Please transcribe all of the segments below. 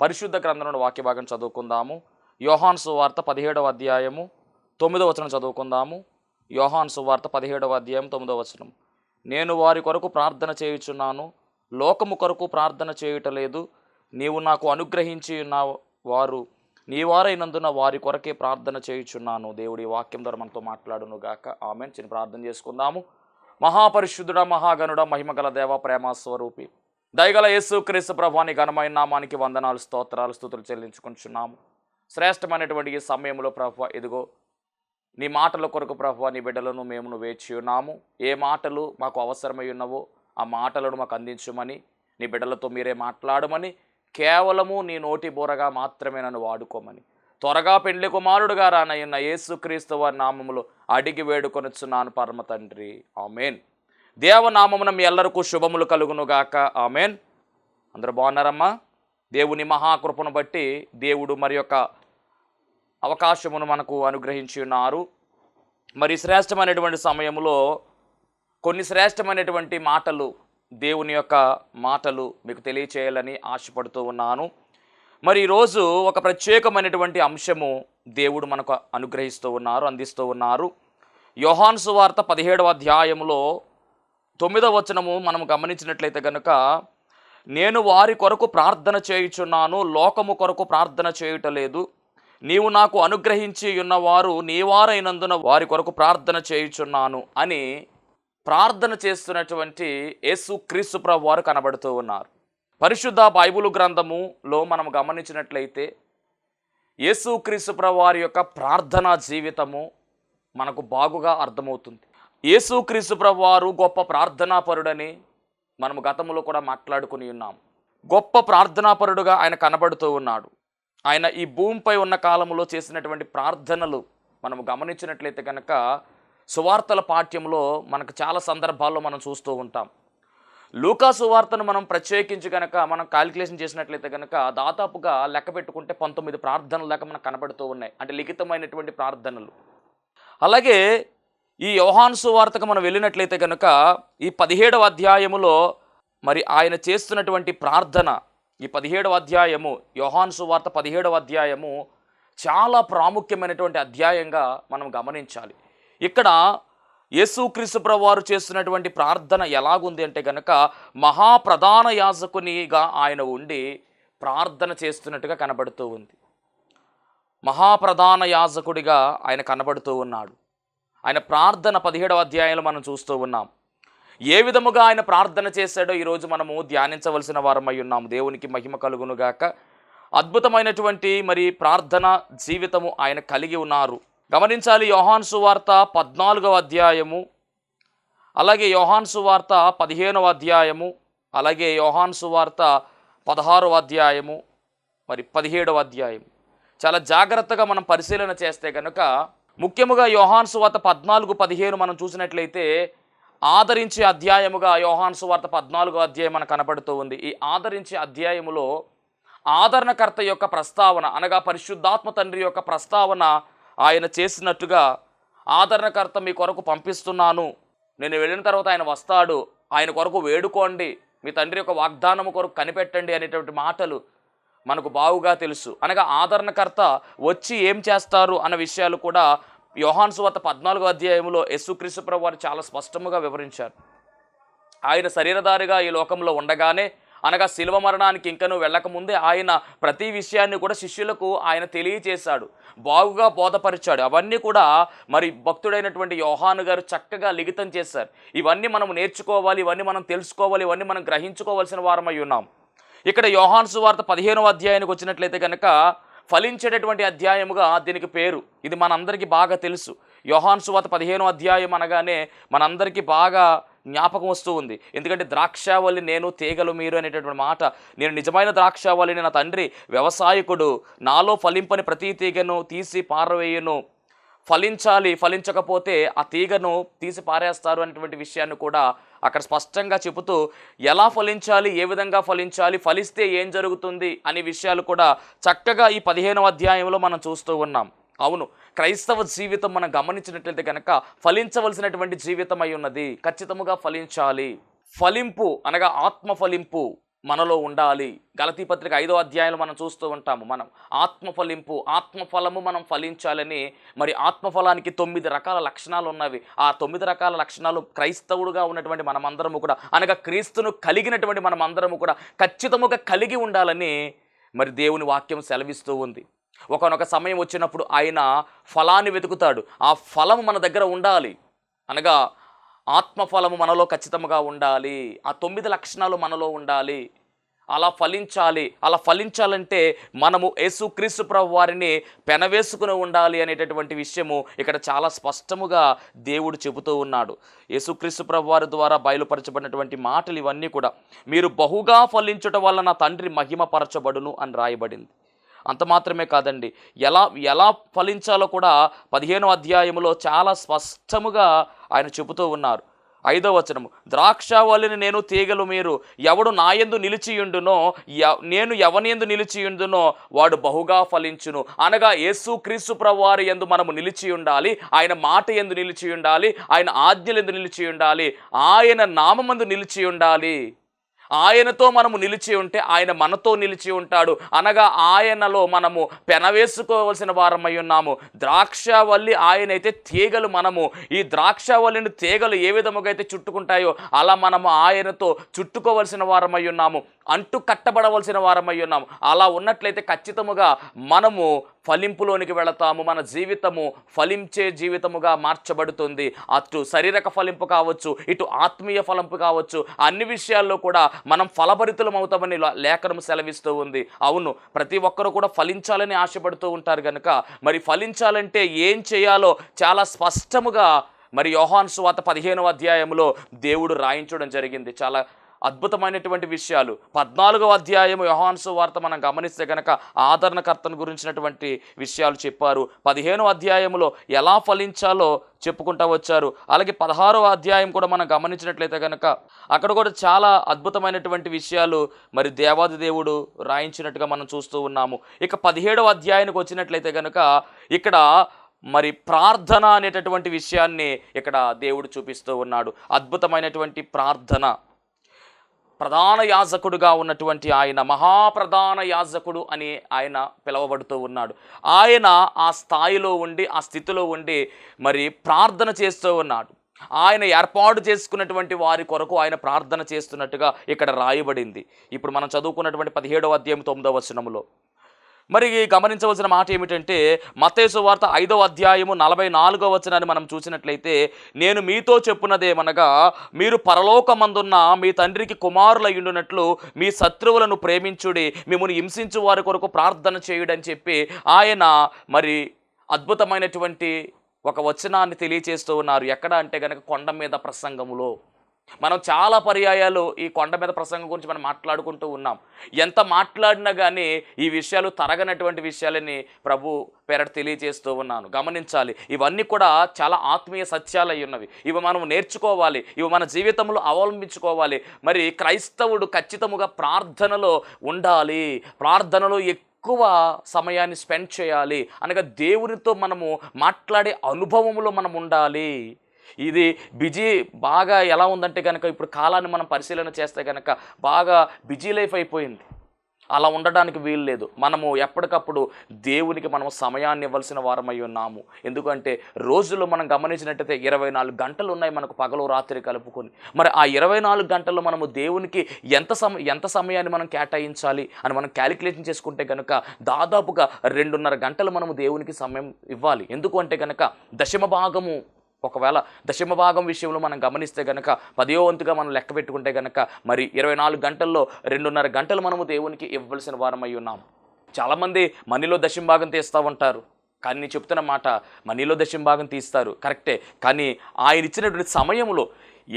పరిశుద్ధ గ్రంథంలో వాక్య భాగం చదువుకుందాము. యోహాన్ సువార్త పదిహేడవ అధ్యాయము తొమ్మిదవ వచనం చదువుకుందాము. యోహాన్ సువార్త పదిహేడవ అధ్యాయం తొమ్మిదవ వచనం. నేను వారి కొరకు ప్రార్థన చేయుచున్నాను లోకము కొరకు ప్రార్థన చేయుటలేదు నీవు నాకు అనుగ్రహించి ఉన్న వారు నీవారైనందున వారి కొరకే ప్రార్థన చేయుచున్నాను. దేవుడి వాక్యం ద్వారా మనతో మాట్లాడును గాక. ఆమె చిన్న ప్రార్థన చేసుకుందాము. మహాపరిశుద్ధుడ మహాగణుడ మహిమగల దేవ ప్రేమ స్వరూపి. దయగల యేసు క్రీస్తు ప్రభాని ఘనమైన నామానికి వందనాలు స్తోత్రాలు స్థుతులు చెల్లించుకుంటున్నాము. శ్రేష్టమైనటువంటి ఈ సమయంలో ప్రభు ఇదిగో నీ మాటల కొరకు ప్రభు నీ బిడ్డలను మేము వేచి ఉన్నాము. ఏ మాటలు మాకు అవసరమై ఉన్నవో ఆ మాటలను మాకు అందించమని నీ బిడ్డలతో మీరే మాట్లాడమని కేవలము నీ నోటి బోరగా మాత్రమే నన్ను వాడుకోమని. త్వరగా పెండ్లి కుమారుడుగా రానయ్యున్న యేసుక్రీస్తు వారి నామములో అడిగి వేడుకొనుచున్నాను పరమ తండ్రి. ఆమెన్. దేవనామమున మీ ఎల్లరికూ శుభములు కలుగును గాక ఆమెన్. అందరూ బాగున్నారమ్మా? దేవుని మహాకృపను బట్టి దేవుడు మరి యొక్క అవకాశమును మనకు అనుగ్రహించి ఉన్నారు. మరి శ్రేష్టమైనటువంటి సమయంలో కొన్ని శ్రేష్టమైనటువంటి మాటలు దేవుని యొక్క మాటలు మీకు తెలియచేయాలని ఆశపడుతూ ఉన్నాను. మరి ఈరోజు ఒక ప్రత్యేకమైనటువంటి అంశము దేవుడు మనకు అనుగ్రహిస్తూ ఉన్నారు అందిస్తూ ఉన్నారు. యోహాన్సు వార్త పదిహేడవ అధ్యాయములో తొమ్మిదవ వచనము మనం గమనించినట్లయితే కనుక నేను వారి కొరకు ప్రార్థన చేయుచున్నాను లోకము కొరకు ప్రార్థన చేయుటలేదు. నీవు నాకు అనుగ్రహించి ఉన్నవారు నీవారైనందున వారి కొరకు ప్రార్థన చేయుచున్నాను అని ప్రార్థన చేస్తున్నటువంటి యేసు క్రీస్తు ప్రభు వారు కనబడుతూ ఉన్నారు. పరిశుద్ధ బైబిల్ గ్రంథములో మనం గమనించినట్లయితే యేసు క్రీస్తు ప్రభు వారి యొక్క ప్రార్థనా జీవితము మనకు బాగుగా అర్థమవుతుంది. యేసుక్రీస్తు ప్రభువారు వారు గొప్ప ప్రార్థనాపరుడని మనము గతంలో కూడా మాట్లాడుకుని ఉన్నాం. గొప్ప ప్రార్థనాపరుడుగా ఆయన కనబడుతూ ఉన్నాడు. ఆయన ఈ భూమిపై ఉన్న కాలంలో చేసినటువంటి ప్రార్థనలు మనం గమనించినట్లయితే కనుక సువార్తల పాఠ్యంలో మనకు చాలా సందర్భాల్లో మనం చూస్తూ ఉంటాం. లూకా సువార్తను మనం ప్రత్యేకించి కనుక మనం కాలిక్యులేషన్ చేసినట్లయితే కనుక దాదాపుగా లెక్క పెట్టుకుంటే పంతొమ్మిది ప్రార్థనలు దాకా మనకు కనబడుతూ ఉన్నాయి. అంటే లిఖితమైనటువంటి ప్రార్థనలు. అలాగే ఈ యోహాన్సు వార్తకు మనం వెళ్ళినట్లయితే కనుక ఈ పదిహేడవ అధ్యాయములో మరి ఆయన చేస్తున్నటువంటి ప్రార్థన ఈ పదిహేడవ అధ్యాయము యోహాన్సు వార్త పదిహేడవ అధ్యాయము చాలా ప్రాముఖ్యమైనటువంటి అధ్యాయంగా మనం గమనించాలి. ఇక్కడ యేసుక్రీస్తు వారు చేస్తున్నటువంటి ప్రార్థన ఎలాగుంది అంటే కనుక మహాప్రధాన యాజకునిగా ఆయన ఉండి ప్రార్థన చేస్తున్నట్టుగా కనబడుతూ ఉంది. మహాప్రధాన యాజకుడిగా ఆయన కనబడుతూ ఉన్నాడు. ఆయన ప్రార్థన పదిహేడవ అధ్యాయంలో మనం చూస్తూ ఉన్నాం. ఏ విధముగా ఆయన ప్రార్థన చేశాడో ఈరోజు మనము ధ్యానించవలసిన వారమై ఉన్నాము దేవునికి మహిమ కలుగునుగాక అద్భుతమైనటువంటి మరి ప్రార్థన జీవితము ఆయన కలిగి ఉన్నారు. గమనించాలి యోహాన్ సువార్త పద్నాలుగవ అధ్యాయము అలాగే యోహాన్ సువార్త పదిహేనవ అధ్యాయము అలాగే యోహాన్ సువార్త పదహారవ అధ్యాయము మరి పదిహేడవ అధ్యాయం చాలా జాగ్రత్తగా మనం పరిశీలన చేస్తే కనుక ముఖ్యముగా యోహాన్ సువార్త పద్నాలుగు పదిహేను మనం చూసినట్లయితే ఆదరించే అధ్యాయముగా యోహాన్ సువార్త పద్నాలుగు అధ్యాయం మనకు కనపడుతూ ఉంది. ఈ ఆదరించే అధ్యాయములో ఆదరణకర్త యొక్క ప్రస్తావన అనగా పరిశుద్ధాత్మ తండ్రి యొక్క ప్రస్తావన ఆయన చేసినట్టుగా ఆదరణకర్త మీ కొరకు పంపిస్తున్నాను. నేను వెళ్ళిన తర్వాత ఆయన వస్తాడు. ఆయన కొరకు వేడుకోండి. మీ తండ్రి యొక్క వాగ్దానము కొరకు కనిపెట్టండి అనేటువంటి మాటలు మనకు బావుగా తెలుసు. అనగా ఆదరణకర్త వచ్చి ఏం చేస్తారు అన్న విషయాలు కూడా యోహాన్సు సువార్త పద్నాలుగో అధ్యాయంలో యేసుక్రీస్తు వారు చాలా స్పష్టముగా వివరించారు. ఆయన శరీరధారిగా ఈ లోకంలో ఉండగానే అనగా శిల్వ మరణానికి ఇంకనూ వెళ్ళకముందే ఆయన ప్రతి విషయాన్ని కూడా శిష్యులకు ఆయన తెలియచేశాడు. బాగుగా బోధపరిచాడు. అవన్నీ కూడా మరి భక్తుడైనటువంటి యోహాను గారు చక్కగా లిఖితం చేశారు. ఇవన్నీ మనం నేర్చుకోవాలి ఇవన్నీ మనం తెలుసుకోవాలి ఇవన్నీ మనం గ్రహించుకోవాల్సిన వారమై ఉన్నాం. ఇక్కడ యోహాన్సు వార్త పదిహేనవ అధ్యాయానికి వచ్చినట్లయితే కనుక ఫలించేటటువంటి అధ్యాయముగా దీనికి పేరు. ఇది మనందరికీ బాగా తెలుసు. యోహాన్సు వార్త పదిహేనో అధ్యాయం అనగానే మనందరికీ బాగా జ్ఞాపకం వస్తూ ఉంది. ఎందుకంటే ద్రాక్షావళి నేను తీగలు మీరు అనేటటువంటి మాట నేను నిజమైన ద్రాక్షావళిని నా తండ్రి వ్యవసాయకుడు నాలో ఫలింపని ప్రతి తీగను తీసి పారవేయను. ఫలించాలి ఫలించకపోతే ఆ తీగను తీసి పారేస్తారు అనేటువంటి విషయాన్ని కూడా అక్కడ స్పష్టంగా చెబుతూ ఎలా ఫలించాలి ఏ విధంగా ఫలించాలి ఫలిస్తే ఏం జరుగుతుంది అనే విషయాలు కూడా చక్కగా ఈ పదిహేనవ అధ్యాయంలో మనం చూస్తూ ఉన్నాం. అవును క్రైస్తవ జీవితం మనం గమనించినట్లయితే కనుక ఫలించవలసినటువంటి జీవితం అయి ఉన్నది. ఖచ్చితముగా ఫలించాలి. ఫలింపు అనగా ఆత్మ ఫలింపు. మనలో ఉండాలి. గలతీ పత్రిక ఐదో అధ్యాయంలో మనం చూస్తూ ఉంటాము మనం. ఆత్మఫలింపు ఆత్మఫలము మనం ఫలించాలని. మరి ఆత్మఫలానికి తొమ్మిది రకాల లక్షణాలు ఉన్నవి. ఆ తొమ్మిది రకాల లక్షణాలు క్రైస్తవుడుగా ఉన్నటువంటి మనమందరము కూడా అనగా క్రీస్తును కలిగినటువంటి మనమందరము కూడా ఖచ్చితముగా కలిగి ఉండాలని మరి దేవుని వాక్యం సెలవిస్తూ ఉంది. ఒకనొక సమయం వచ్చినప్పుడు ఆయన ఫలాన్ని వెతుకుతాడు. ఆ ఫలము మన దగ్గర ఉండాలి. అనగా ఆత్మఫలము మనలో ఖచ్చితంగా ఉండాలి. ఆ తొమ్మిది లక్షణాలు మనలో ఉండాలి. అలా ఫలించాలి. అలా ఫలించాలంటే మనము యేసుక్రీస్తు ప్రభు వారిని పెనవేసుకుని ఉండాలి అనేటటువంటి విషయము ఇక్కడ చాలా స్పష్టముగా దేవుడు చెబుతూ ఉన్నాడు. యేసుక్రీస్తు ప్రభు వారి ద్వారా బయలుపరచబడినటువంటి మాటలు ఇవన్నీ కూడా మీరు బహుగా ఫలించుట వల్ల నా తండ్రి మహిమపరచబడును అని రాయబడింది. అంత మాత్రమే కాదండి. ఎలా ఎలా ఫలించాలో కూడా పదిహేనో అధ్యాయంలో చాలా స్పష్టముగా ఆయన చెబుతూ ఉన్నారు. ఐదో వచనము ద్రాక్షావళిని నేను తీగలు మీరు ఎవడు నాయందు నిలిచియుండునో య- నేను ఎవనియందు నిలిచియుండునో వాడు బహుగా ఫలించును. అనగా యేసు క్రీస్తు ప్రవారి ఎందు మనము నిలిచి ఉండాలి ఆయన మాట ఎందు నిలిచి ఉండాలి ఆయన ఆజ్ఞలు ఎందు నిలిచి ఉండాలి ఆయన నామందు నిలిచి ఉండాలి ఆయనతో మనము నిలిచి ఉంటే ఆయన మనతో నిలిచి ఉంటాడు. అనగా ఆయనలో మనము పెనవేసుకోవలసిన వారమై ఉన్నాము. ద్రాక్షవల్లి ఆయనైతే తీగలు మనము. ఈ ద్రాక్షవల్లిని తీగలు ఏ విధముగా అయితే చుట్టుకుంటాయో అలా మనము ఆయనతో చుట్టుకోవలసిన వారమై ఉన్నాము. అంటు కట్టబడవలసిన వారమై ఉన్నాము. అలా ఉన్నట్లయితే ఖచ్చితముగా మనము ఫలింపులోనికి వెళతాము. మన జీవితము ఫలించే జీవితముగా మార్చబడుతుంది. అటు శారీరక ఫలింపు కావచ్చు ఇటు ఆత్మీయ ఫలింపు కావచ్చు అన్ని విషయాల్లో కూడా మనం ఫలభరితులం అవుతామని లేఖనం సెలవిస్తూ ఉంది. అవును ప్రతి ఒక్కరూ కూడా ఫలించాలని ఆశపడుతూ ఉంటారు కనుక మరి ఫలించాలంటే ఏం చేయాలో చాలా స్పష్టముగా మరి యోహాన్ సువాత పదిహేనవ అధ్యాయంలో దేవుడు రాయించడం జరిగింది. చాలా అద్భుతమైనటువంటి విషయాలు. పద్నాలుగవ అధ్యాయం యోహాన్సు వార్త మనం గమనిస్తే గనక ఆదరణకర్తను గురించినటువంటి విషయాలు చెప్పారు. పదిహేనవ అధ్యాయంలో ఎలా ఫలించాలో చెప్పుకుంటూ వచ్చారు. అలాగే పదహారవ అధ్యాయం కూడా మనం గమనించినట్లయితే కనుక అక్కడ కూడా చాలా అద్భుతమైనటువంటి విషయాలు మరి దేవాది దేవుడు రాయించినట్టుగా మనం చూస్తూ ఉన్నాము. ఇక పదిహేడవ అధ్యాయానికి వచ్చినట్లయితే కనుక ఇక్కడ మరి ప్రార్థన అనేటటువంటి విషయాన్ని ఇక్కడ దేవుడు చూపిస్తూ ఉన్నాడు. అద్భుతమైనటువంటి ప్రార్థన. ప్రధాన యాజకుడుగా ఉన్నటువంటి ఆయన మహాప్రధాన యాజకుడు అని ఆయన పిలువబడుతూ ఉన్నాడు. ఆయన ఆ స్థాయిలో ఉండి ఆ స్థితిలో ఉండి మరి ప్రార్థన చేస్తూ ఉన్నాడు. ఆయన ఏర్పాటు చేసుకున్నటువంటి వారి కొరకు ఆయన ప్రార్థన చేస్తున్నట్టుగా ఇక్కడ రాయబడింది. ఇప్పుడు మనం చదువుకున్నటువంటి పదిహేడవ అధ్యాయం తొమ్మిదవ వచనంలో. మరి గమనించవలసిన మాట ఏమిటంటే మతేసు వార్త ఐదవ అధ్యాయము నలభై నాలుగో వచనాన్ని మనం చూసినట్లయితే నేను మీతో చెప్పున్నదేమనగా మీరు పరలోకమందున్న మీ తండ్రికి కుమారులయ్యుండునట్లు మీ శత్రువులను ప్రేమించుడి మిమ్మల్ని హింసించు వారి కొరకు ప్రార్థన చేయుడని చెప్పి ఆయన మరి అద్భుతమైనటువంటి ఒక వచనాన్ని తెలియచేస్తూ ఉన్నారు. ఎక్కడ అంటే కనుక కొండ మీద ప్రసంగములో. మనం చాలా పర్యాయాలు ఈ కొండ మీద ప్రసంగం గురించి మనం మాట్లాడుకుంటూ ఉన్నాం. ఎంత మాట్లాడినా కానీ ఈ విషయాలు తరగనటువంటి విషయాలని ప్రభు పేరట తెలియజేస్తూ ఉన్నాను. గమనించాలి. ఇవన్నీ కూడా చాలా ఆత్మీయ సత్యాలు అయి ఉన్నవి. ఇవి మనం నేర్చుకోవాలి. ఇవి మన జీవితంలో అవలంబించుకోవాలి. మరి క్రైస్తవుడు ఖచ్చితముగా ప్రార్థనలో ఉండాలి. ప్రార్థనలో ఎక్కువ సమయాన్ని స్పెండ్ చేయాలి. అనగా దేవునితో మనము మాట్లాడే అనుభవంలో మనం ఉండాలి. ఇది బిజీ బాగా ఎలా ఉందంటే కనుక ఇప్పుడు కాలాన్ని మనం పరిశీలన చేస్తే కనుక బాగా బిజీ లైఫ్ అయిపోయింది. అలా ఉండడానికి వీలు లేదు. మనము ఎప్పటికప్పుడు దేవునికి మనం సమయాన్ని ఇవ్వాల్సిన వారమై ఉన్నాము. ఎందుకంటే రోజుల్లో మనం గమనించినట్టయితే ఇరవై నాలుగు గంటలు ఉన్నాయి మనకు పగలు రాత్రి కలుపుకొని. మరి ఆ ఇరవై నాలుగు గంటలు మనము దేవునికి ఎంత సమ ఎంత సమయాన్ని మనం కేటాయించాలి అని మనం క్యాలిక్యులేషన్ చేసుకుంటే కనుక దాదాపుగా రెండున్నర గంటలు మనము దేవునికి సమయం ఇవ్వాలి. ఎందుకు అంటే కనుక దశమ భాగము ఒకవేళ దశమ భాగం విషయంలో మనం గమనిస్తే గనక పదో వంతుగా మనం లెక్క పెట్టుకుంటే గనక మరి ఇరవై నాలుగు గంటల్లో రెండున్నర గంటలు మనము దేవునికి ఇవ్వవలసిన వారమై ఉన్నాం. చాలామంది మనీలో దశమ భాగం తీస్తూ ఉంటారు. కానీ నేను చెప్తున్న మాట మనీలో దశమ భాగం తీస్తారు. కరెక్టే. కానీ ఆయన ఇచ్చినటువంటి సమయంలో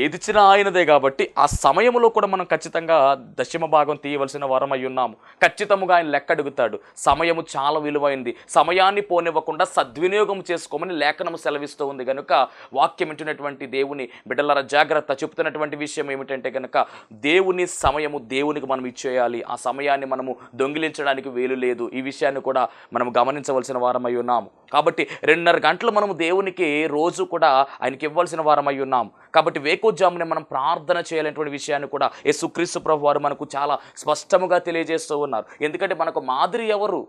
ఏదిచ్చినా ఆయనదే కాబట్టి ఆ సమయంలో కూడా మనం ఖచ్చితంగా దశమ భాగం తీయవలసిన వరం అయి ఉన్నాము. ఖచ్చితంగా ఆయన లెక్క అడుగుతాడు సమయము చాలా విలువైంది. సమయాన్ని పోనివ్వకుండా సద్వినియోగం చేసుకోమని లేఖనము సెలవిస్తూ ఉంది కనుక వాక్యం వింటున్నటువంటి దేవుని బిడ్డలర జాగ్రత్త చెప్తున్నటువంటి విషయం ఏమిటంటే కనుక దేవుని సమయము దేవునికి మనం ఇచ్చేయాలి. ఆ సమయాన్ని మనము దొంగిలించడానికి వేలు లేదు. ఈ విషయాన్ని కూడా మనం గమనించవలసిన వారం అయి ఉన్నాము. కాబట్టి రెండున్నర గంటలు మనము దేవునికి రోజు కూడా ఆయనకి ఇవ్వాల్సిన వారం అయి ఉన్నాము. కాబట్టి వేకోజామునే మనం ప్రార్థన చేయాలనేటువంటి విషయాన్ని కూడా యేసుక్రీస్తు ప్రభు వారు మనకు చాలా స్పష్టముగా తెలియజేస్తూ ఉన్నారు. ఎందుకంటే మనకు మాదిరి ఎవరు?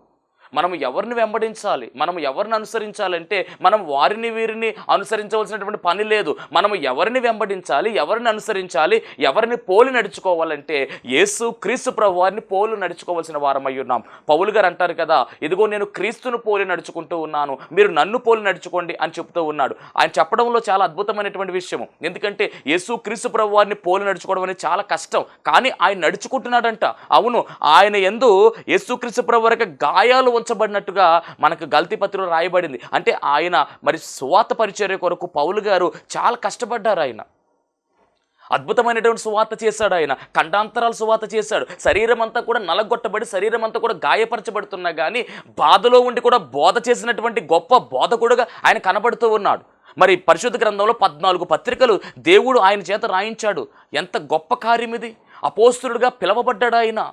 మనం ఎవరిని వెంబడించాలి? మనం ఎవరిని అనుసరించాలంటే మనం వారిని వీరిని అనుసరించవలసినటువంటి పని లేదు. మనం ఎవరిని వెంబడించాలి? ఎవరిని అనుసరించాలి? ఎవరిని పోలి నడుచుకోవాలంటే యేసు క్రీస్తు ప్రభు వారిని పోలు నడుచుకోవాల్సిన వారమై ఉన్నాం. పౌలు గారు అంటారు కదా ఇదిగో నేను క్రీస్తును పోలి నడుచుకుంటూ ఉన్నాను. మీరు నన్ను పోలి నడుచుకోండి అని చెప్తూ ఉన్నాడు. ఆయన చెప్పడంలో చాలా అద్భుతమైనటువంటి విషయం. ఎందుకంటే యేసు క్రీస్తు ప్రభు వారిని పోలి నడుచుకోవడం అనేది చాలా కష్టం. కానీ ఆయన నడుచుకుంటున్నాడంట. అవును ఆయన ఎందు యేసుక్రీస్తు ప్రభు వారికి గాయాలు ఉంచబడినట్టుగా మనకు గల్తీ పత్రికలో రాయబడింది. అంటే ఆయన మరి సువాత పరిచర్య కొరకు పౌలు గారు చాలా కష్టపడ్డారు ఆయన. అద్భుతమైనటువంటి సువార్త చేశాడు ఆయన. కండాంతరాలు సువార్త చేశాడు. శరీరం అంతా కూడా నలగొట్టబడి శరీరం అంతా కూడా గాయపరచబడుతున్నా కానీ బాధలో ఉండి కూడా బోధ చేసినటువంటి గొప్ప బోధకుడుగా ఆయన కనబడుతూ ఉన్నాడు. మరి పరిశుద్ధ గ్రంథంలో పద్నాలుగు పత్రికలు దేవుడు ఆయన చేత రాయించాడు. ఎంత గొప్ప కార్యం ఇది అపోస్తుడుగా పిలవబడ్డాడు ఆయన.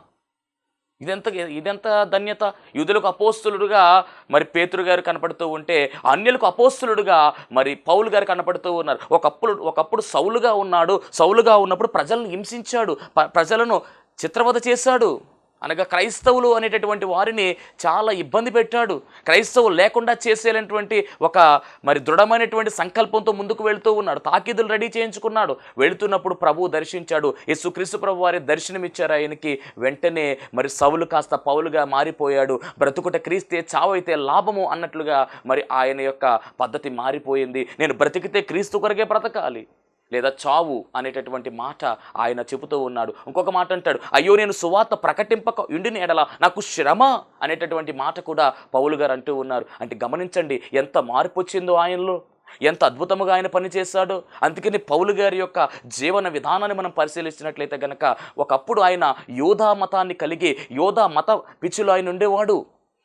ఇదెంత ఇదెంత ధన్యత? యూదులకు అపోస్తులుడుగా మరి పేతురు గారు కనపడుతూ ఉంటే అన్యులకు అపోస్తులుడుగా మరి పౌలు గారు కనపడుతూ ఉన్నారు. ఒకప్పుడు ఒకప్పుడు సౌలుగా ఉన్నాడు సౌలుగా ఉన్నప్పుడు ప్రజలను హింసించాడు ప- ప్రజలను చిత్రవద చేశాడు. అనగా క్రైస్తవులు అనేటటువంటి వారిని చాలా ఇబ్బంది పెట్టాడు. క్రైస్తవులు లేకుండా చేసేటువంటి ఒక మరి దృఢమైనటువంటి సంకల్పంతో ముందుకు వెళ్తూ ఉన్నాడు. తాకీదులు రెడీ చేయించుకున్నాడు. వెళుతున్నప్పుడు ప్రభువు దర్శించాడు. యేసుక్రీస్తు ప్రభు వారి దర్శనమిచ్చారు. ఆయనకి వెంటనే మరి సవులు కాస్త పౌలుగా మారిపోయాడు. బ్రతుకుట క్రీస్తే చావైతే లాభము అన్నట్లుగా మరి ఆయన యొక్క పద్ధతి మారిపోయింది. నేను బ్రతికితే క్రీస్తు కొరకే బ్రతకాలి. లేదా చావు అనేటటువంటి మాట ఆయన చెబుతూ ఉన్నాడు. ఇంకొక మాట అంటాడు అయ్యో నేను సువార్త ప్రకటింపక ఇండిని ఎడల నాకు శ్రమ అనేటటువంటి మాట కూడా పౌలు గారు అంటూ ఉన్నారు. అంటే గమనించండి ఎంత మార్పు వచ్చిందో ఆయనలో ఎంత అద్భుతముగా ఆయన పనిచేశాడో. అందుకని పౌలు గారి యొక్క జీవన విధానాన్ని మనం పరిశీలించినట్లయితే గనక ఒకప్పుడు ఆయన యోధా మతాన్ని కలిగి యోధా మత పిచ్చులు ఆయన ఉండేవాడు.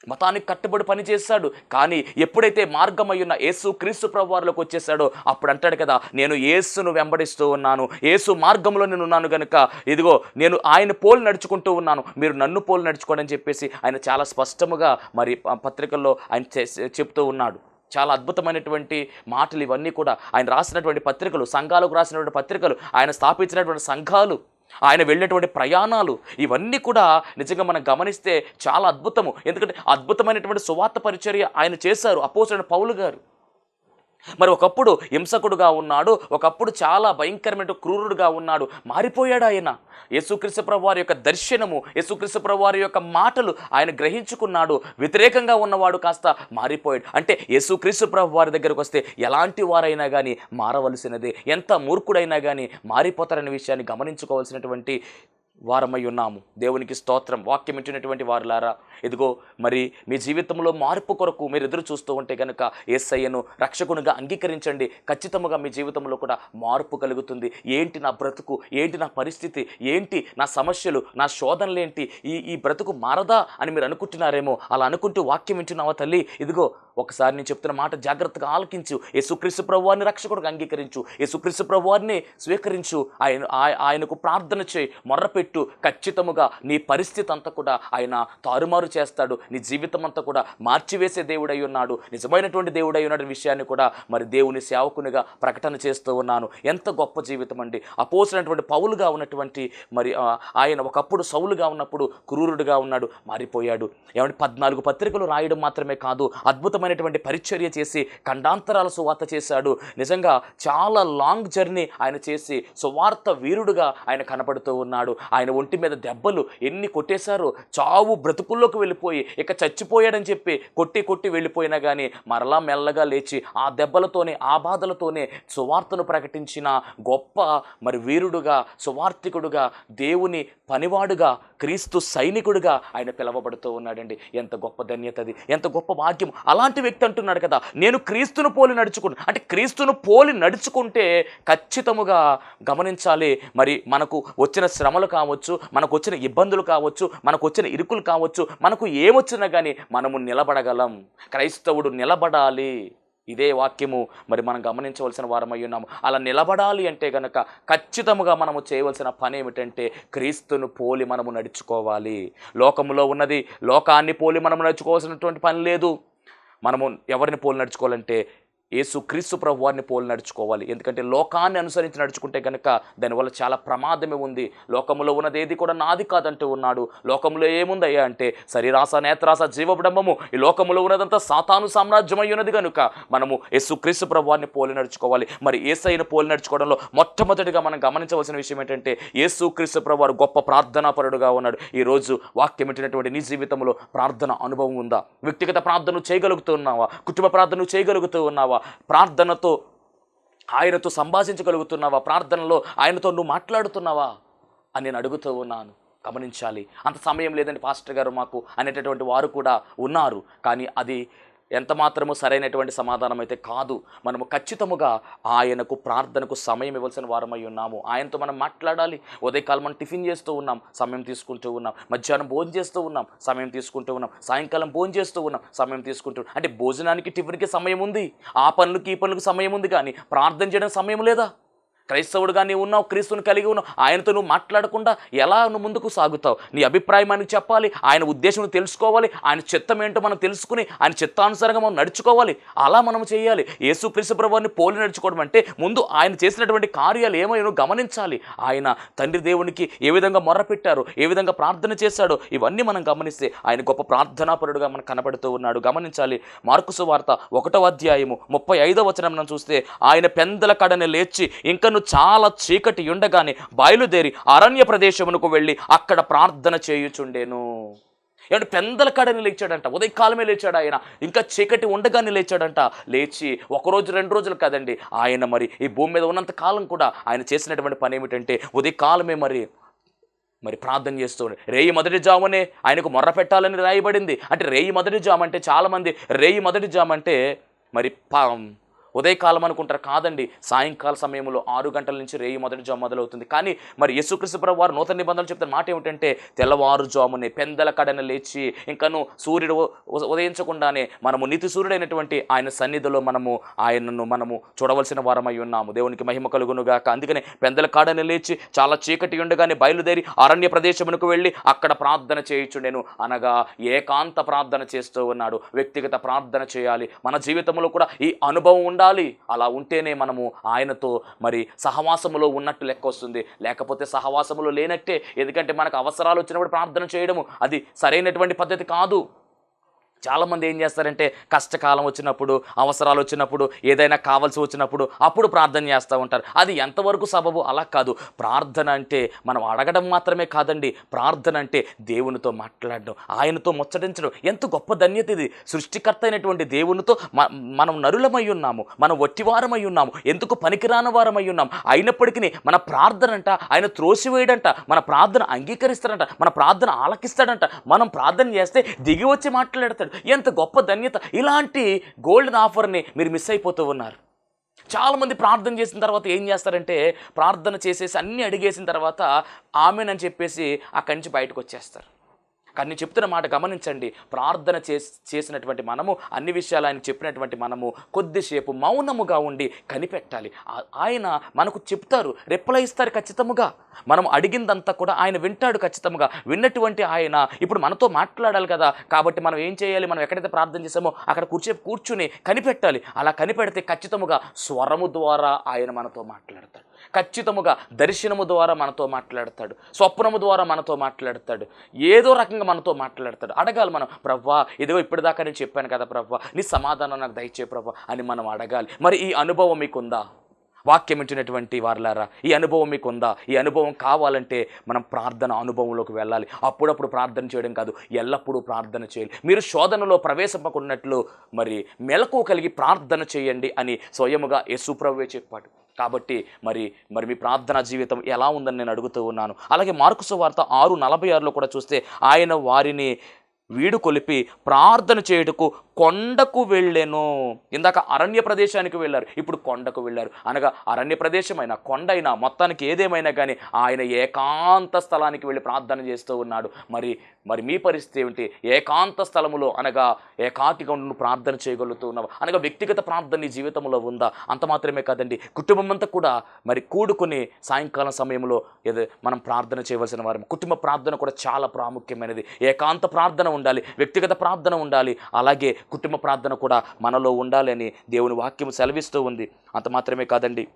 మతానికి కట్టుబడి పనిచేస్తాడు. కానీ ఎప్పుడైతే మార్గమయ్యున్న యేసు క్రీస్తు ప్రభువారిలోకి వచ్చేసాడో అప్పుడు అంటాడు కదా నేను యేసును వెంబడిస్తూ ఉన్నాను. యేసు మార్గంలో నేను ఉన్నాను కనుక ఇదిగో నేను ఆయన పోలు నడుచుకుంటూ ఉన్నాను. మీరు నన్ను పోలు నడుచుకోండి అని చెప్పేసి ఆయన చాలా స్పష్టముగా మరి పత్రికల్లో ఆయన చే- చెప్తూ ఉన్నాడు. చాలా అద్భుతమైనటువంటి మాటలు ఇవన్నీ కూడా ఆయన రాసినటువంటి పత్రికలు సంఘాలకు రాసినటువంటి పత్రికలు ఆయన స్థాపించినటువంటి సంఘాలు ఆయన వెళ్ళేటువంటి ప్రయాణాలు ఇవన్నీ కూడా నిజంగా మనం గమనిస్తే చాలా అద్భుతము. ఎందుకంటే అద్భుతమైనటువంటి సువార్త పరిచర్య ఆయన చేశారు అపోసరైన పౌలు గారు. మరి ఒకప్పుడు హింసకుడుగా ఉన్నాడు ఒకప్పుడు చాలా భయంకరమైన క్రూరుడుగా ఉన్నాడు మారిపోయాడు ఆయన. యేసుక్రీస్తు వారి యొక్క దర్శనము యేసుక్రీస్తు వారి యొక్క మాటలు ఆయన గ్రహించుకున్నాడు వ్యతిరేకంగా ఉన్నవాడు కాస్త మారిపోయాడు. అంటే యేసుక్రీస్తు వారి దగ్గరకు వస్తే ఎలాంటి వారైనా కానీ మారవలసినదే ఎంత మూర్ఖుడైనా కానీ మారిపోతారనే విషయాన్ని గమనించుకోవాల్సినటువంటి వారమై ఉన్నాము. దేవునికి స్తోత్రం. వాక్యం ఇచ్చినటువంటి వారులారా ఇదిగో మరి మీ జీవితంలో మార్పు కొరకు మీరు ఎదురు చూస్తూ ఉంటే కనుక ఏసయ్యను రక్షకునిగా అంగీకరించండి. ఖచ్చితంగా మీ జీవితంలో కూడా మార్పు కలుగుతుంది. ఏంటి నా బ్రతుకు? ఏంటి నా పరిస్థితి? ఏంటి నా సమస్యలు? నా శోధనలు ఏంటి? ఈ ఈ బ్రతుకు మారదా అని మీరు అనుకుంటున్నారేమో? అలా అనుకుంటూ వాక్యం ఇచ్చినావా తల్లి? ఇదిగో ఒకసారి నేను చెప్తున్న మాట జాగ్రత్తగా ఆలకించు. యేసుక్రీస్తు ప్రభువాన్ని రక్షకుడిగా అంగీకరించు. యేసుక్రీస్తు ప్రభువాన్ని స్వీకరించు. ఆయన ఆయనకు ప్రార్థన చేయి. మొర్రపెట్టి ఖచ్చితముగా నీ పరిస్థితి అంతా కూడా ఆయన తారుమారు చేస్తాడు. నీ జీవితం అంతా కూడా మార్చివేసే దేవుడై ఉన్నాడు. నిజమైనటువంటి దేవుడై ఉన్నాడు విషయాన్ని కూడా మరి దేవుని సేవకునిగా ప్రకటన చేస్తూ ఉన్నాను. ఎంత గొప్ప జీవితం అండి. అపోసినటువంటి పౌలుగా ఉన్నటువంటి మరి ఆయన ఒకప్పుడు సౌలుగా ఉన్నప్పుడు క్రూరుడుగా ఉన్నాడు మారిపోయాడు. ఏమంటే పద్నాలుగు పత్రికలు రాయడం మాత్రమే కాదు అద్భుతమైనటువంటి పరిచర్య చేసి ఖండాంతరాల సువార్త చేశాడు. నిజంగా చాలా లాంగ్ జర్నీ ఆయన చేసి సువార్త వీరుడుగా ఆయన కనపడుతూ ఉన్నాడు. ఆయన ఒంటి మీద దెబ్బలు ఎన్ని కొట్టేశారో చావు బ్రతుకుల్లోకి వెళ్ళిపోయి ఇక చచ్చిపోయాడని చెప్పి కొట్టి కొట్టి వెళ్ళిపోయినా కానీ మరలా మెల్లగా లేచి ఆ దెబ్బలతోనే ఆ బాధలతోనే సువార్తను ప్రకటించిన గొప్ప మరి వీరుడుగా సువార్థికుడుగా దేవుని పనివాడుగా క్రీస్తు సైనికుడిగా ఆయన పిలవబడుతూ ఉన్నాడండి. ఎంత గొప్ప ధన్యత అది. ఎంత గొప్ప భాగ్యం. అలాంటి వ్యక్తి అంటున్నాడు కదా. నేను క్రీస్తును పోలి నడుచుకుంటు అంటే క్రీస్తును పోలి నడుచుకుంటే ఖచ్చితముగా గమనించాలి. మరి మనకు వచ్చిన శ్రమలు కావచ్చు మనకు వచ్చిన ఇబ్బందులు కావచ్చు మనకు వచ్చిన ఇరుకులు కావచ్చు మనకు ఏమొచ్చినా కానీ మనము నిలబడగలం. క్రైస్తవుడు నిలబడాలి. ఇదే వాక్యము మరి మనం గమనించవలసిన వారమై ఉన్నాము. అలా నిలబడాలి అంటే గనక ఖచ్చితముగా మనము చేయవలసిన పని ఏమిటంటే క్రీస్తును పోలి మనము నడుచుకోవాలి. లోకములో ఉన్నది లోకాన్ని పోలి మనము నడుచుకోవాల్సినటువంటి పని లేదు. మనము ఎవరిని పోలి నడుచుకోవాలంటే యేసు క్రీస్తు ప్రభు వారిని పోలి నడుచుకోవాలి. ఎందుకంటే లోకాన్ని అనుసరించి నడుచుకుంటే కనుక దానివల్ల చాలా ప్రమాదమే ఉంది. లోకములో ఉన్నది ఏది కూడా నాది కాదంటూ ఉన్నాడు. లోకంలో ఏముందయ్యా అంటే శరీరాస నేత్రాస జీవబడంబము ఈ లోకంలో ఉన్నదంతా సాతాను సామ్రాజ్యమై ఉన్నది కనుక మనము యేసు క్రీస్తు ప్రభు వారిని పోలి నడుచుకోవాలి. మరి ఏసైన పోలి నడుచుకోవడంలో మొట్టమొదటిగా మనం గమనించవలసిన విషయం ఏంటంటే యేసు క్రీస్తు ప్రభు వారు గొప్ప ప్రార్థనాపరుడుగా ఉన్నాడు. ఈ రోజు వాక్యం ఇచ్చినటువంటి నీ జీవితంలో ప్రార్థన అనుభవం ఉందా? వ్యక్తిగత ప్రార్థన చేయగలుగుతున్నావా? కుటుంబ ప్రార్థన చేయగలుగుతూ ఉన్నావా? ప్రార్థనతో ఆయనతో సంభాషించగలుగుతున్నావా? ప్రార్థనలో ఆయనతో నువ్వు మాట్లాడుతున్నావా? అని నేను అడుగుతూ ఉన్నాను. గమనించాలి. అంత సమయం లేదండి పాస్టర్ గారు మాకు అనేటటువంటి వారు కూడా ఉన్నారు. కానీ అది ఎంత మాత్రము సరైనటువంటి సమాధానం అయితే కాదు. మనము ఖచ్చితముగా ఆయనకు ప్రార్థనకు సమయం ఇవ్వాల్సిన వారమై ఉన్నాము. ఆయనతో మనం మాట్లాడాలి. ఉదయకాలం మనం టిఫిన్ చేస్తూ ఉన్నాం. సమయం తీసుకుంటూ ఉన్నాం. మధ్యాహ్నం భోజనం చేస్తూ ఉన్నాం. సమయం తీసుకుంటూ ఉన్నాం. సాయంకాలం భోజనం చేస్తూ ఉన్నాం. సమయం తీసుకుంటూ ఉన్నాం. అంటే భోజనానికి టిఫిన్కి సమయం ఉంది. ఆ పనులకి ఈ పనులకు సమయం ఉంది కానీ ప్రార్థన చేయడానికి సమయం లేదా? క్రైస్తవుడుగా నీవు ఉన్నావు క్రీస్తుని కలిగి ఉన్నావు ఆయనతో నువ్వు మాట్లాడకుండా ఎలా నువ్వు ముందుకు సాగుతావు? నీ అభిప్రాయం ఆయనకు చెప్పాలి ఆయన ఉద్దేశం తెలుసుకోవాలి ఆయన చిత్తం ఏంటో మనం తెలుసుకుని ఆయన చిత్తానుసారంగా మనం నడుచుకోవాలి. అలా మనం చేయాలి. యేసు క్రీస్తు ప్రభువాన్ని పోలి నడుచుకోవడం అంటే ముందు ఆయన చేసినటువంటి కార్యాలు ఏమైనా గమనించాలి. ఆయన తండ్రి దేవునికి ఏ విధంగా మొర్రపెట్టారు ఏ విధంగా ప్రార్థన చేశాడో ఇవన్నీ మనం గమనిస్తే ఆయన గొప్ప ప్రార్థనాపరుడుగా మనకు కనబడుతూ ఉన్నాడు. గమనించాలి. మార్కుసు వార్త ఒకటో అధ్యాయము ముప్పై ఐదో వచనం మనం చూస్తే ఆయన పెందల కడని లేచి ఇంకను చాలా చీకటి ఉండగానే బయలుదేరి అరణ్య ప్రదేశమునకు వెళ్ళి అక్కడ ప్రార్థన చేయుచుండేను. ఏమంటే పెందల కాడని లేచాడంట. ఉదయకాలమే లేచాడు ఆయన. ఇంకా చీకటి ఉండగానే లేచాడంట. లేచి ఒకరోజు రెండు రోజులు కాదండి. ఆయన మరి ఈ భూమి మీద ఉన్నంత కాలం కూడా ఆయన చేసినటువంటి పని ఏమిటంటే ఉదయకాలమే మరి మరి ప్రార్థన చేస్తుండే రేయి మొదటి జామునే ఆయనకు మొర్ర పెట్టాలని రాయబడింది. అంటే రేయి మొదటి జాము అంటే చాలామంది రేయి మొదటి జాము అంటే మరి పా ఉదయకాలం అనుకుంటారు. కాదండి సాయంకాల సమయంలో ఆరు గంటల నుంచి రేయి మొదటి జాము మొదలవుతుంది. కానీ మరి యేసుక్రీస్తు ప్రభు వారు నూతన నిబంధనలు చెప్తున్న మాట ఏమిటంటే తెల్లవారుజామునే పెందల కడన లేచి ఇంకను సూర్యుడు ఉదయించకుండానే మనము నితి సూర్యుడైనటువంటి ఆయన సన్నిధిలో మనము ఆయనను మనము చూడవలసిన వారమై ఉన్నాము. దేవునికి మహిమ కలుగునుగాక అందుకనే పెందల కాడని లేచి చాలా చీకటి ఉండగానే బయలుదేరి అరణ్య ప్రదేశమునకు వెళ్ళి అక్కడ ప్రార్థన చేయుచుండెను అనగా ఏకాంత ప్రార్థన చేస్తూ ఉన్నాడు. వ్యక్తిగత ప్రార్థన చేయాలి. మన జీవితంలో కూడా ఈ అనుభవం ఉండాలి. అలా ఉంటేనే మనము ఆయనతో మరి సహవాసములో ఉన్నట్టు లెక్క వస్తుంది. లేకపోతే సహవాసములో లేనట్టే. ఎందుకంటే మనకు అవసరాలు వచ్చినప్పుడు ప్రార్థన చేయడము అది సరైనటువంటి పద్ధతి కాదు. చాలామంది ఏం చేస్తారంటే కష్టకాలం వచ్చినప్పుడు అవసరాలు వచ్చినప్పుడు ఏదైనా కావాల్సి వచ్చినప్పుడు అప్పుడు ప్రార్థన చేస్తూ ఉంటారు. అది ఎంతవరకు సబబు? అలా కాదు. ప్రార్థన అంటే మనం అడగడం మాత్రమే కాదండి. ప్రార్థన అంటే దేవునితో మాట్లాడడం ఆయనతో ముచ్చటించడం. ఎంత గొప్ప ధన్యత ఇది. సృష్టికర్త అయినటువంటి దేవునితో మ- మనం నరులమై ఉన్నాము. మనం వట్టివారమై ఉన్నాము. ఎందుకు పనికిరాని వారమై ఉన్నాం? అయినప్పటికీ మన ప్రార్థన అంట ఆయన త్రోసివేయడంట మన ప్రార్థన అంగీకరిస్తాడంట మన ప్రార్థన ఆలకిస్తాడంట. మనం ప్రార్థన చేస్తే దిగి వచ్చి మాట్లాడతాడు. ఎంత గొప్ప ధన్యత. ఇలాంటి గోల్డెన్ ఆఫర్ని మీరు మిస్ అయిపోతూ ఉన్నారు. చాలామంది ప్రార్థన చేసిన తర్వాత ఏం చేస్తారంటే ప్రార్థన చేసేసి అన్నీ అడిగేసిన తర్వాత ఆమెనని చెప్పేసి అక్కడి నుంచి బయటకు వచ్చేస్తారు. కానీ నేను చెప్తున్న మాట గమనించండి. ప్రార్థన చేసి చేసినటువంటి మనము అన్ని విషయాలు ఆయన చెప్పినటువంటి మనము కొద్దిసేపు మౌనముగా ఉండి కనిపెట్టాలి. ఆయన మనకు చెప్తారు రిప్లై ఇస్తారు ఖచ్చితముగా. మనం అడిగిందంతా కూడా ఆయన వింటాడు ఖచ్చితంగా విన్నటువంటి ఆయన ఇప్పుడు మనతో మాట్లాడాలి కదా కాబట్టి మనం ఏం చేయాలి? మనం ఎక్కడైతే ప్రార్థన చేసామో అక్కడ కూర్చే కూర్చుని కనిపెట్టాలి. అలా కనిపెడితే ఖచ్చితముగా స్వరము ద్వారా ఆయన మనతో మాట్లాడతాడు. ఖచ్చితముగా దర్శనము ద్వారా మనతో మాట్లాడతాడు. స్వప్నము ద్వారా మనతో మాట్లాడతాడు. ఏదో రకంగా మనతో మాట్లాడతాడు. అడగాలి మనం ప్రవ్వా ఇదిగో ఇప్పటిదాకా నేను చెప్పాను కదా ప్రవ్వా నీ సమాధానం నాకు దయచే ప్రవ్వా అని మనం అడగాలి. మరి ఈ అనుభవం మీకుందా? వాక్యం వింటున్నటువంటి వారులారా ఈ అనుభవం మీకు ఉందా? ఈ అనుభవం కావాలంటే మనం ప్రార్థన అనుభవంలోకి వెళ్ళాలి. అప్పుడప్పుడు ప్రార్థన చేయడం కాదు ఎల్లప్పుడూ ప్రార్థన చేయాలి. మీరు శోధనలో ప్రవేశపకున్నట్లు మరి మెలకు కలిగి ప్రార్థన చేయండి అని స్వయముగా యేసుప్రభువే చెప్పాడు. కాబట్టి మరి మరి మీ ప్రార్థనా జీవితం ఎలా ఉందని నేను అడుగుతూ ఉన్నాను. అలాగే మార్కుసు వార్త ఆరు నలభై ఆరులో కూడా చూస్తే ఆయన వారిని వీడు కొలిపి ప్రార్థన చేయుటకు కొండకు వెళ్ళెను. ఇందాక అరణ్య ప్రదేశానికి వెళ్ళారు. ఇప్పుడు కొండకు వెళ్ళారు. అనగా అరణ్య ప్రదేశమైనా కొండ అయినా మొత్తానికి ఏదేమైనా కానీ ఆయన ఏకాంత స్థలానికి వెళ్ళి ప్రార్థన చేస్తూ ఉన్నాడు. మరి మరి మీ పరిస్థితి ఏమిటి? ఏకాంత స్థలములో అనగా ఏకాకిగా ఉండి నువ్వు ప్రార్థన చేయగలుగుతూ ఉన్నావు? అనగా వ్యక్తిగత ప్రార్థన నీ జీవితంలో ఉందా? అంత మాత్రమే కాదండి. కుటుంబం అంతా కూడా మరి కూడుకుని సాయంకాలం సమయంలో ఏదో మనం ప్రార్థన చేయవలసిన వారం. కుటుంబ ప్రార్థన కూడా చాలా ప్రాముఖ్యమైనది. ఏకాంత ప్రార్థన ఉండాలి. వ్యక్తిగత ప్రార్థన ఉండాలి. అలాగే కుటుంబ ప్రార్థన కూడా మనలో ఉండాలని దేవుని వాక్యం సెలవిస్తూ ఉంది. అంత మాత్రమే కాదండి.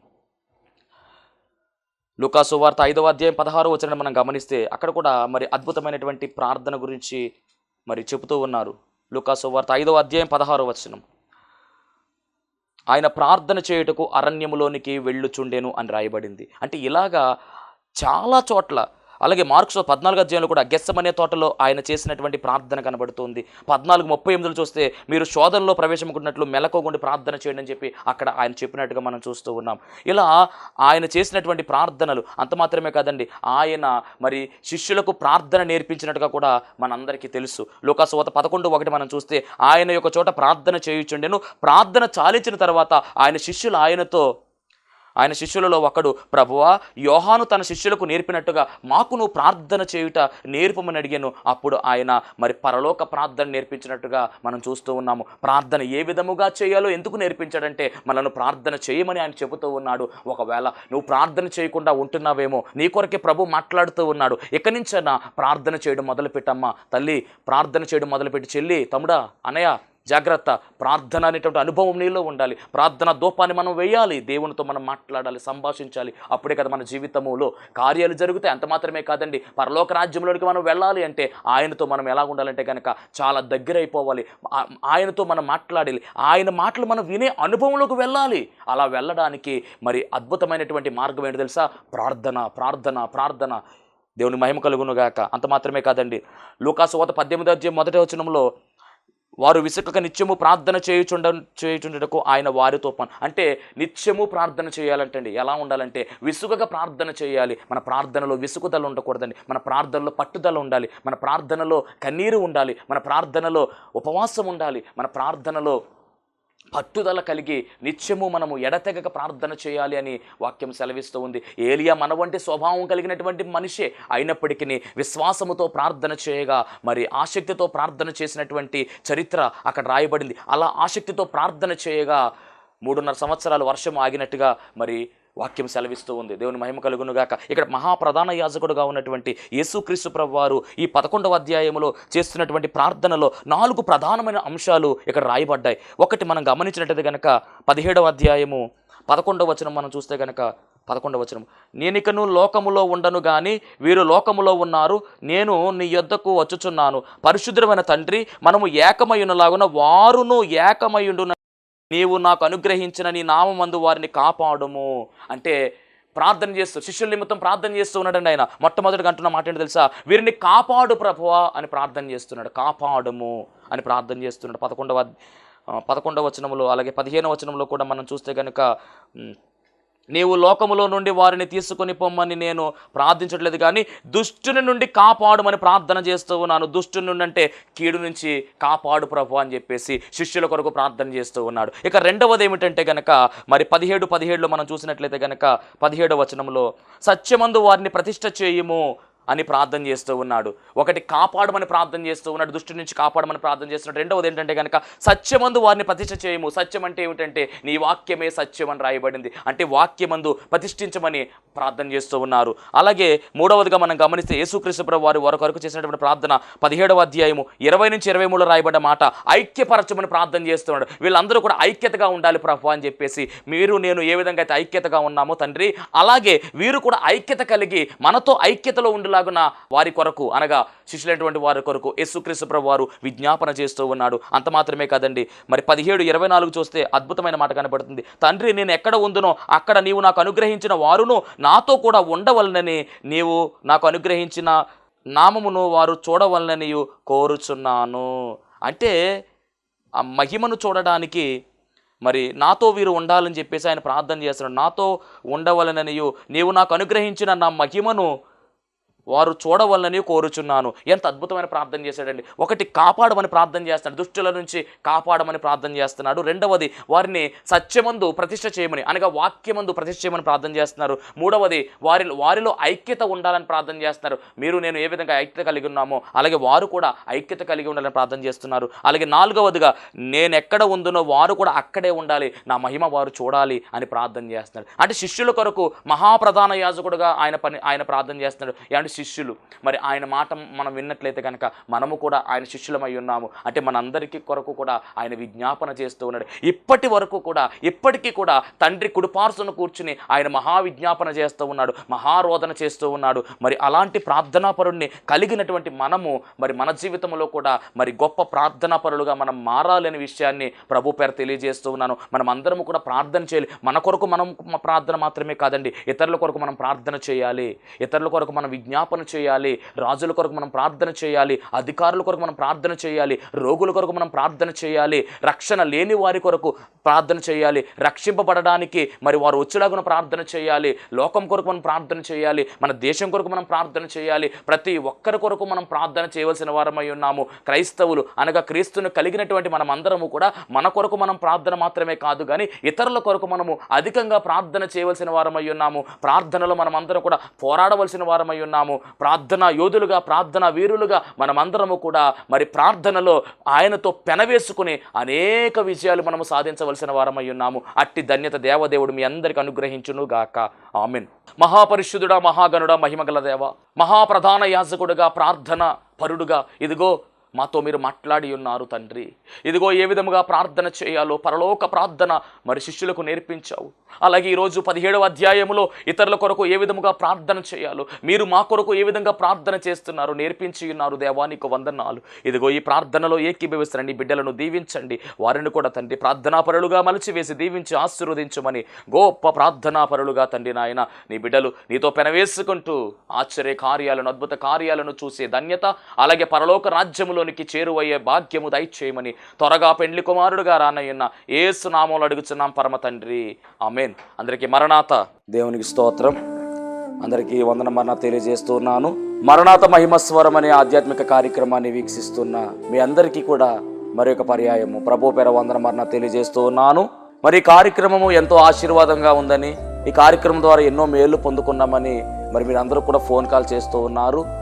లుకాసు వార్త ఐదవ అధ్యాయం పదహారు వచనం మనం గమనిస్తే అక్కడ కూడా మరి అద్భుతమైనటువంటి ప్రార్థన గురించి మరి చెబుతూ ఉన్నారు. లుకాసు వార్త ఐదవ అధ్యాయం పదహారు వచనం. ఆయన ప్రార్థన చేయుటకు అరణ్యములోనికి వెళ్ళుచుండెను అని రాయబడింది. అంటే ఇలాగా చాలా చోట్ల అలాగే మార్క్స్ పద్నాలుగు అధ్యాయంలో కూడా గెస్సమనే తోటలో ఆయన చేసినటువంటి ప్రార్థన కనబడుతుంది. పద్నాలుగు ముప్పై ఎనిమిదిలో చూస్తే మీరు శోధనలో ప్రవేశముకున్నట్లు మెలకోగుండి ప్రార్థన చేయండి అని చెప్పి అక్కడ ఆయన చెప్పినట్టుగా మనం చూస్తూ ఉన్నాం. ఇలా ఆయన చేసినటువంటి ప్రార్థనలు అంత మాత్రమే కాదండి ఆయన మరి శిష్యులకు ప్రార్థన నేర్పించినట్టుగా కూడా మనందరికీ తెలుసు. లోకాసువత పదకొండు ఒకటి మనం చూస్తే ఆయన యొక్క చోట ప్రార్థన చేయుచుండెను. ప్రార్థన చాలించిన తర్వాత ఆయన శిష్యులు ఆయనతో ఆయన శిష్యులలో ఒకడు ప్రభువా యోహాను తన శిష్యులకు నేర్పినట్టుగా మాకు నువ్వు ప్రార్థన చేయుట నేర్పమని అడిగాను. అప్పుడు ఆయన మరి పరలోక ప్రార్థన నేర్పించినట్టుగా మనం చూస్తూ ఉన్నాము. ప్రార్థన ఏ విధముగా చేయాలో ఎందుకు నేర్పించాడంటే మనను ప్రార్థన చేయమని ఆయన చెబుతూ ఉన్నాడు. ఒకవేళ నువ్వు ప్రార్థన చేయకుండా ఉంటున్నావేమో నీ కొరకే ప్రభు మాట్లాడుతూ ఉన్నాడు. ఇక్కడి నుంచైనా ప్రార్థన చేయడం మొదలుపెట్టమ్మా. తల్లి ప్రార్థన చేయడం మొదలుపెట్టి చెల్లి తమ్ముడా అనయ జాగ్రత్త. ప్రార్థన అనేటువంటి అనుభవం నీలో ఉండాలి. ప్రార్థన దూపాన్ని మనం వేయాలి. దేవునితో మనం మాట్లాడాలి సంభాషించాలి. అప్పుడే కదా మన జీవితములో కార్యాలు జరుగుతాయి. అంత మాత్రమే కాదండి. పరలోక రాజ్యంలోనికి మనం వెళ్ళాలి అంటే ఆయనతో మనం ఎలా ఉండాలంటే కనుక చాలా దగ్గర అయిపోవాలి ఆయనతో మనం మాట్లాడాలి. ఆయన మాటలు మనం వినే అనుభవంలోకి వెళ్ళాలి. అలా వెళ్ళడానికి మరి అద్భుతమైనటువంటి మార్గం ఏంటి తెలుసా? ప్రార్థన ప్రార్థన ప్రార్థన. దేవుని మహిమ కలుగునుగాక అంత మాత్రమే కాదండి. లూకాసు వాత పద్దెనిమిది అధ్యాయం మొదటి వచనంలో వారు విసుకక నిత్యము ప్రార్థన చేయుచుండ చేయుచుండటకు ఆయన వారితో పని అంటే నిత్యము ప్రార్థన చేయాలంటండి. ఎలా ఉండాలంటే విసుగగా ప్రార్థన చేయాలి. మన ప్రార్థనలో విసుగుదల ఉండకూడదండి. మన ప్రార్థనలో పట్టుదల ఉండాలి. మన ప్రార్థనలో కన్నీరు ఉండాలి. మన ప్రార్థనలో ఉపవాసం ఉండాలి. మన ప్రార్థనలో పట్టుదల కలిగి నిత్యము మనము ఎడతెగక ప్రార్థన చేయాలి అని వాక్యం సెలవిస్తూ ఉంది. ఏలియా మన వంటి స్వభావం కలిగినటువంటి మనిషే అయినప్పటికీ విశ్వాసముతో ప్రార్థన చేయగా మరి ఆసక్తితో ప్రార్థన చేసినటువంటి చరిత్ర అక్కడ రాయబడింది. అలా ఆసక్తితో ప్రార్థన చేయగా మూడున్నర సంవత్సరాలు వర్షం ఆగినట్టుగా మరి వాక్యం సెలవిస్తూ ఉంది. దేవుని మహిమ కలుగునుగాక ఇక్కడ మహాప్రధాన యాజకుడుగా ఉన్నటువంటి యేసుక్రీస్తు ప్రభు వారు ఈ పదకొండవ అధ్యాయంలో చేస్తున్నటువంటి ప్రార్థనలో నాలుగు ప్రధానమైన అంశాలు ఇక్కడ రాయబడ్డాయి. ఒకటి మనం గమనించినట్టయితే కనుక పదిహేడవ అధ్యాయము పదకొండవ వచనం మనం చూస్తే కనుక పదకొండవ వచనం. నేనికను లోకములో ఉండను కానీ వీరు లోకములో ఉన్నారు. నేను నీ యొద్దకు వచ్చుచున్నాను. పరిశుద్ధమైన తండ్రి మనము ఏకమయునలాగున వారును ఏకమయుండున నీవు నాకు అనుగ్రహించిన నీ నామందు వారిని కాపాడుము. అంటే ప్రార్థన చేస్తూ శిష్యుల నిమిత్తం ప్రార్థన చేస్తూ ఉన్నాడండి ఆయన. మొట్టమొదటిగా అంటున్న మాట ఏంటి తెలుసా? వీరిని కాపాడు ప్రభువా అని ప్రార్థన చేస్తున్నాడు. కాపాడుము అని ప్రార్థన చేస్తున్నాడు. పదకొండవ పదకొండవ వచనంలో అలాగే పదిహేనవ వచనంలో కూడా మనం చూస్తే కనుక నీవు లోకములో నుండి వారిని తీసుకొని పొమ్మని నేను ప్రార్థించట్లేదు కానీ దుష్టుని నుండి కాపాడుమని ప్రార్థన చేస్తూ ఉన్నాను. దుష్టుని నుండి అంటే కీడు నుంచి కాపాడు ప్రభు అని చెప్పేసి శిష్యుల కొరకు ప్రార్థన చేస్తూ ఉన్నాడు. ఇక రెండవది ఏమిటంటే గనక మరి పదిహేడు పదిహేడులో మనం చూసినట్లయితే గనక పదిహేడు వచనంలో సత్యమందు వారిని ప్రతిష్ట చేయుము అని ప్రార్థన చేస్తూ ఉన్నాడు. ఒకటి కాపాడమని ప్రార్థన చేస్తూ ఉన్నాడు దుష్టి నుంచి కాపాడమని ప్రార్థన చేస్తున్నాడు. రెండవది ఏంటంటే కనుక సత్యమందు వారిని ప్రతిష్ఠ చేయము. సత్యం అంటే ఏమిటంటే నీ వాక్యమే సత్యం అని రాయబడింది. అంటే వాక్యమందు ప్రతిష్ఠించమని ప్రార్థన చేస్తూ ఉన్నారు. అలాగే మూడవదిగా మనం గమనిస్తే యేసుక్రీస్తు వారు వారి వరకొరకు చేసినటువంటి ప్రార్థన పదిహేడవ అధ్యాయము ఇరవై నుంచి ఇరవై మూడు రాయబడ్డ మాట ఐక్యపరచమని ప్రార్థన చేస్తున్నాడు. వీళ్ళందరూ కూడా ఐక్యతగా ఉండాలి ప్రభు అని చెప్పేసి మీరు నేను ఏ విధంగా అయితే ఐక్యతగా ఉన్నామో తండ్రి అలాగే వీరు కూడా ఐక్యత కలిగి మనతో ఐక్యతలో ఉండాలి లాగున వారి కొరకు అనగా శిష్యులైనటువంటి వారి కొరకు యేసుక్రీస్తు వారు విజ్ఞాపన చేస్తూ ఉన్నాడు. అంత మాత్రమే కాదండి. మరి పదిహేడు ఇరవై నాలుగు చూస్తే అద్భుతమైన మాట కనబడుతుంది. తండ్రి నేను ఎక్కడ ఉందునో అక్కడ నీవు నాకు అనుగ్రహించిన వారును నాతో కూడా ఉండవలనని నీవు నాకు అనుగ్రహించిన నామమును వారు చూడవలనని కోరుచున్నాను. అంటే ఆ మహిమను చూడడానికి మరి నాతో వీరు ఉండాలని చెప్పేసి ఆయన ప్రార్థన చేస్తున్నాడు. నాతో ఉండవలననియు నీవు నాకు అనుగ్రహించిన నా మహిమను వారు చూడవలనని కోరుచున్నాను. ఎంత అద్భుతమైన ప్రార్థన చేశాడండి. ఒకటి కాపాడమని ప్రార్థన చేస్తున్నాడు దుష్టుల నుంచి కాపాడమని ప్రార్థన చేస్తున్నాడు. రెండవది వారిని సత్యమందు ప్రతిష్ట చేయమని అనగా వాక్యమందు ప్రతిష్ట చేయమని ప్రార్థన చేస్తున్నారు. మూడవది వారి వారిలో ఐక్యత ఉండాలని ప్రార్థన చేస్తున్నారు. మీరు నేను ఏ విధంగా ఐక్యత కలిగి ఉన్నామో అలాగే వారు కూడా ఐక్యత కలిగి ఉండాలని ప్రార్థన చేస్తున్నారు. అలాగే నాలుగవదిగా నేను ఎక్కడ ఉందునో వారు కూడా అక్కడే ఉండాలి. నా మహిమ వారు చూడాలి అని ప్రార్థన చేస్తున్నారు. అంటే శిష్యుల కొరకు మహాప్రధాన యాజకుడుగా ఆయన పని ఆయన ప్రార్థన చేస్తున్నాడు. శిష్యులు. మరి ఆయన మాట మనం విన్నట్లయితే కనుక మనము కూడా ఆయన శిష్యులమై ఉన్నాము. అంటే మనందరికీ కొరకు కూడా ఆయన విజ్ఞాపన చేస్తూ ఉన్నాడు. ఇప్పటి వరకు కూడా ఇప్పటికీ కూడా తండ్రి కుడిపార్సును కూర్చుని ఆయన మహావిజ్ఞాపన చేస్తూ ఉన్నాడు మహారోధన చేస్తూ ఉన్నాడు. మరి అలాంటి ప్రార్థనాపరుణ్ణి కలిగినటువంటి మనము మరి మన జీవితంలో కూడా మరి గొప్ప ప్రార్థనాపరులుగా మనం మారాలనే విషయాన్ని ప్రభు పేరు తెలియజేస్తూ ఉన్నాను. మనం అందరము కూడా ప్రార్థన చేయాలి. మన కొరకు మనం ప్రార్థన మాత్రమే కాదండి ఇతరుల కొరకు మనం ప్రార్థన చేయాలి. ఇతరుల కొరకు మనం విజ్ఞాపన చేయాలి రాజుల కొరకు మనం ప్రార్థన చేయాలి అధికారుల కొరకు మనం ప్రార్థన చేయాలి రోగుల కొరకు మనం ప్రార్థన చేయాలి రక్షణ లేని వారి కొరకు ప్రార్థన చేయాలి రక్షింపబడడానికి మరి వారు వచ్చేలాగా ప్రార్థన చేయాలి లోకం కొరకు మనం ప్రార్థన చేయాలి మన దేశం కొరకు మనం ప్రార్థన చేయాలి ప్రతి ఒక్కరి కొరకు మనం ప్రార్థన చేయవలసిన వారమై ఉన్నాము. క్రైస్తవులు అనగా క్రీస్తును కలిగినటువంటి మనం అందరము కూడా మన కొరకు మనం ప్రార్థన మాత్రమే కాదు కానీ ఇతరుల కొరకు మనము అధికంగా ప్రార్థన చేయవలసిన వారమై ఉన్నాము. ప్రార్థనలో మనం అందరం కూడా పోరాడవలసిన వారమై ఉన్నాము. ప్రార్థన యోధులుగా ప్రార్థన వీరులుగా మనమందరము కూడా మరి ప్రార్థనలో ఆయనతో పెనవేసుకుని అనేక విజయాలు మనము సాధించవలసిన వారమై ఉన్నాము. అట్టి ధన్యత దేవదేవుడు మీ అందరికి అనుగ్రహించును గాక. ఆమెన్. మహాపరిశుద్ధుడా మహాగణుడా మహిమగల దేవ మహాప్రధాన యాజకుడుగా ప్రార్థన పరుడుగా ఇదిగో మాతో మీరు మాట్లాడి ఉన్నారు తండ్రి. ఇదిగో ఏ విధముగా ప్రార్థన చేయాలో పరలోక ప్రార్థన మరి శిష్యులకు నేర్పించావు. అలాగే ఈరోజు పదిహేడవ అధ్యాయములో ఇతరుల కొరకు ఏ విధముగా ప్రార్థన చేయాలో మీరు మా కొరకు ఏ విధంగా ప్రార్థన చేస్తున్నారు నేర్పించి ఉన్నారు దేవానికి వందనాలు. ఇదిగో ఈ ప్రార్థనలో ఏకీభవిస్తారండి బిడ్డలను దీవించండి. వారిని కూడా తండ్రి ప్రార్థనాపరులుగా మలిచివేసి దీవించి ఆశీర్వదించమని గొప్ప ప్రార్థనాపరులుగా తండ్రి నాయన నీ బిడ్డలు నీతో పెనవేసుకుంటూ ఆశ్చర్య కార్యాలను అద్భుత కార్యాలను చూసే ధన్యత అలాగే పరలోక రాజ్యములోనికి చేరువయ్యే భాగ్యము దయచేయమని త్వరగా పెండ్లి కుమారుడుగా రానయ్యన్న ఏసు నామంలో అడుగుచున్నాం పరమ తండ్రి. ఆమెన్. అందరికీ మరణాత. దేవునికి స్తోత్రం. అందరికీ వందన మరణ తెలియజేస్తున్నాను. మరణాత మహిమస్వరం అనే ఆధ్యాత్మిక కార్యక్రమాన్ని వీక్షిస్తున్న మీ అందరికీ కూడా మరి ఒక పర్యాయము. ప్రభు పేర వందన మరణ తెలియజేస్తూ ఉన్నాను మరి ఈ కార్యక్రమము ఎంతో ఆశీర్వాదంగా ఉందని ఈ కార్యక్రమం ద్వారా ఎన్నో మేలు పొందుకున్నామని మరి మీరు అందరూ కూడా ఫోన్ కాల్ చేస్తూ ఉన్నారు.